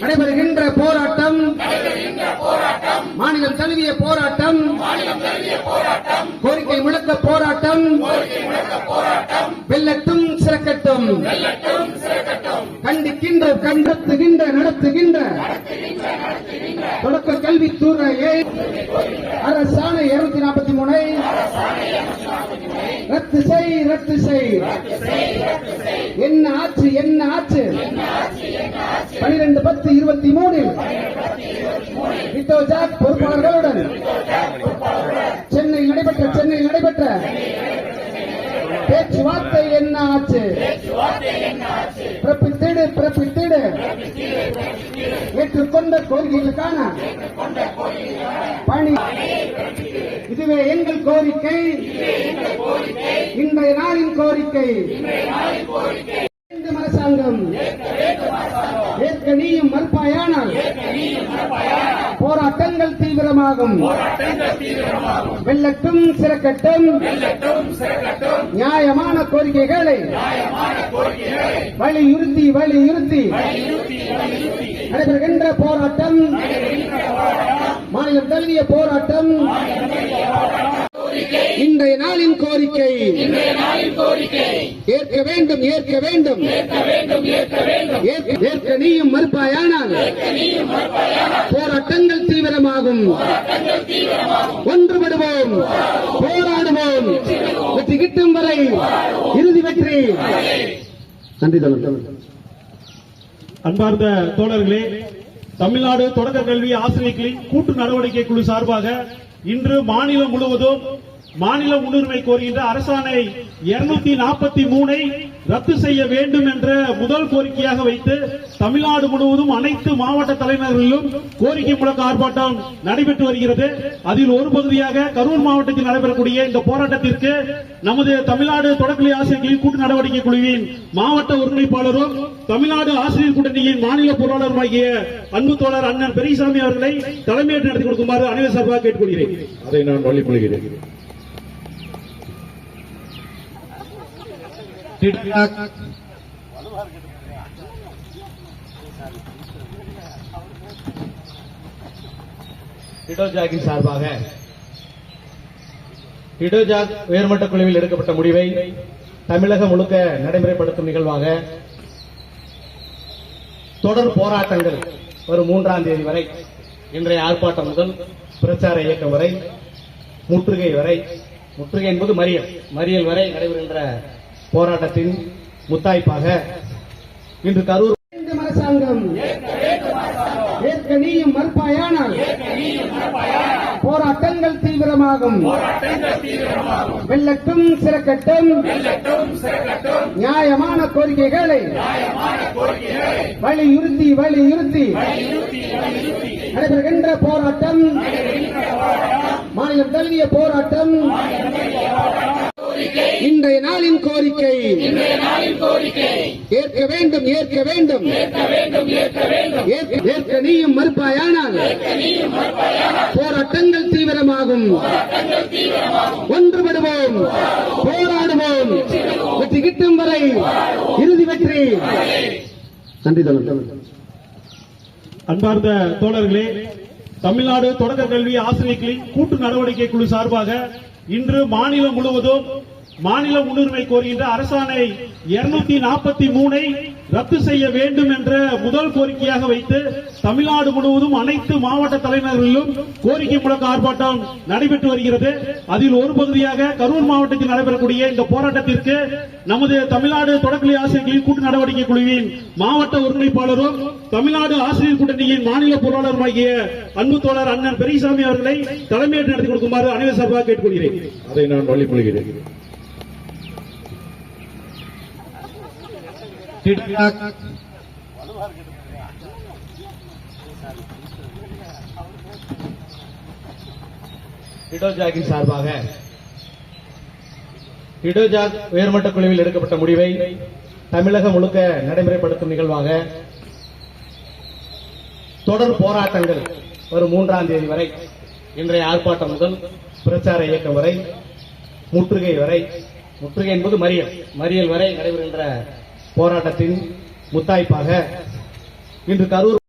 நடைபெறுகின்ற போராட்டம். மாநிலம் தழுவிய போராட்டம். கோரிக்கை முழக்க போராட்டம். வெல்லட்டும் சிறக்கட்டும். கண்டிக்கின்ற கண்டத்துகின்ற நடத்துகின்ற. தொடக்க கல்வித்துறையை அரசாணை இருநூத்தி நாற்பத்தி மூணை. ரத்து செய் ரத்து செய். என்ன ஆச்சு? என்ன ஆச்சு? பனிரெண்டு பத்து இருபத்தி மூணில் விட்டோ ஜாக் பொறுப்பாளர்களுடன் சென்னை நடைபெற்ற சென்னை நடைபெற்ற பேச்சுவார்த்தை என்ன ஆச்சு? பிறப்பித்திடு பிறப்பித்திடு. ஏற்றுக்கொண்ட கோரிக்கைகளுக்கான பணி. இதுவே எங்கள் கோரிக்கை. இன்றைய நாளின் கோரிக்கை வேண்டும் அரசாங்கம் ஏற்க நீயும் மறுப்பாயானால் போராட்டங்கள் தீவிரமாகும். வெள்ளட்டும் சிறக்கட்டும். நியாயமான கோரிக்கைகளை வலியுறுத்தி வலியுறுத்தி நடைபெறுகின்ற போராட்டம். மாநிலம் தழுவிய போராட்டம். இன்றைய நாளின் கோரிக்கை. ஏற்க வேண்டும் ஏற்க வேண்டும். ஏற்க- ஏற்க நீயும் மறுப்பாயானால் போராட்டங்கள் தீவிரமாகும். ஒன்றுபடுவோம் போராடுவோம். வெற்றி கிட்டும் வரை இறுதி வெற்றி. நன்றி தொடர் அன்பார்ந்த தோழர்களே தமிழ்நாடு தொடக்க கல்வி ஆசிரியர்களின் கூட்டு நடவடிக்கை குழு சார்பாக இன்று மாநிலம் முழுவதும் மாநில முன்னுரிமை கோருகின்ற அரசாணை இருநூத்தி நாற்பத்தி மூணை ரத்து செய்ய வேண்டும் என்ற முதல் கோரிக்கையாக வைத்து தமிழ்நாடு முழுவதும் அனைத்து மாவட்ட தலைநகர்களிலும் கோரிக்கை முழக்க ஆர்ப்பாட்டம் நடைபெற்று வருகிறது. அதில் ஒரு பகுதியாக கரூர் மாவட்டத்தில் நடைபெறக்கூடிய இந்த போராட்டத்திற்கு நமது தமிழ்நாடு தொடக்கலை ஆசிரியர்களின் கூட்டு நடவடிக்கை குழுவின் மாவட்ட ஒருங்கிணைப்பாளரும் தமிழ்நாடு ஆசிரியர் கூட்டணியின் மாநில பொருளாளருமாகிய அன்பு தோழர் அண்ணன் பெரியசாமி அவர்களை தலைமையேற்று நடத்தி கொடுக்குமாறு அனைவர் சார்பாக கேட்டுக்கொள்கிறேன். அதை நான் வழிமொழிகிறேன் ஹிடோஜாகின் சார்பாக ஹிடோஜாக் உயர்மட்ட குழுவில் எடுக்கப்பட்ட முடிவை தமிழகம் முழுக்க நடைமுறைப்படுத்தும் நிகழ்வாக தொடர் போராட்டங்கள் வரும் மூன்றாம் தேதி வரை இன்றைய ஆர்ப்பாட்டம் முதல் பிரச்சார இயக்கம் வரை முற்றுகை வரை முற்றுகை என்பது மறியல் மறியல் வரை நடைபெறுகின்ற போராட்டத்தின் முத்தாய்ப்பாக இன்று கரூர் அரசாங்கம். ஏற்க நீயும் மறுப்பாயானால் போராட்டங்கள் தீவிரமாகும். வெள்ளட்டும் சிறக்கட்டும். நியாயமான கோரிக்கைகளை வலியுறுத்தி வலியுறுத்தி நடைபெறுகின்ற போராட்டம். மாநிலம் தழுவிய போராட்டம். இன்றைய நாளின் கோரிக்கை. ஏற்க வேண்டும் ஏற்க வேண்டும். ஏற்க- நீயும் மறுப்பாயானால் போராட்டங்கள் தீவிரமாகும். ஒன்றுபடுவோம் போராடுவோம். வெற்றி கிட்டும் வரை இறுதி வெற்றி. நன்றி தொடர் அன்பார்ந்த தோழர்களே தமிழ்நாடு தொடக்க கல்வி ஆசிரியர்களின் கூட்டு நடவடிக்கை குழு சார்பாக இன்று மாநிலம் முழுவதும் மாநில முன்னுரிமை கோருகின்ற அரசாணை இருநூத்தி நாற்பத்தி மூணை ரத்து செய்ய வேண்டும் என்ற முதல் கோரிக்கையாக வைத்து தமிழ்நாடு முழுவதும் அனைத்து மாவட்ட தலைநகர்களிலும் கோரிக்கை முழக்க ஆர்ப்பாட்டம் நடைபெற்று வருகிறது. அதில் ஒரு பகுதியாக கரூர் மாவட்டத்தில் நடைபெறக்கூடிய இந்த போராட்டத்திற்கு நமது தமிழ்நாடு தொடக்கலை ஆசிரியர்களின் கூட்டு நடவடிக்கை குழுவின் மாவட்ட ஒருங்கிணைப்பாளரும் தமிழ்நாடு ஆசிரியர் கூட்டணியின் மாநில பொருளாளருமாகிய அன்பு தோழர் அண்ணன் பெரியசாமி அவர்களை தலைமையேற்று நடத்தி கொடுக்குமாறு அனைவர் சார்பாக கேட்டுக்கொள்கிறேன். அதை நான் வழிமொழிகிறேன் ஹிடோஜாகின் சார்பாக ஹிடோஜாக் உயர்மட்ட குழுவில் எடுக்கப்பட்ட முடிவை தமிழகம் முழுக்க நடைமுறைப்படுத்தும் நிகழ்வாக தொடர் போராட்டங்கள் வரும் மூன்றாம் தேதி வரை இன்றைய ஆர்ப்பாட்டம் முதல் பிரச்சார இயக்கம் வரை முற்றுகை வரை முற்றுகை என்பது மறியல் மறியல் வரை நடைபெறுகின்ற போராட்டத்தின் முத்தாய்ப்பாக இன்று கரூர்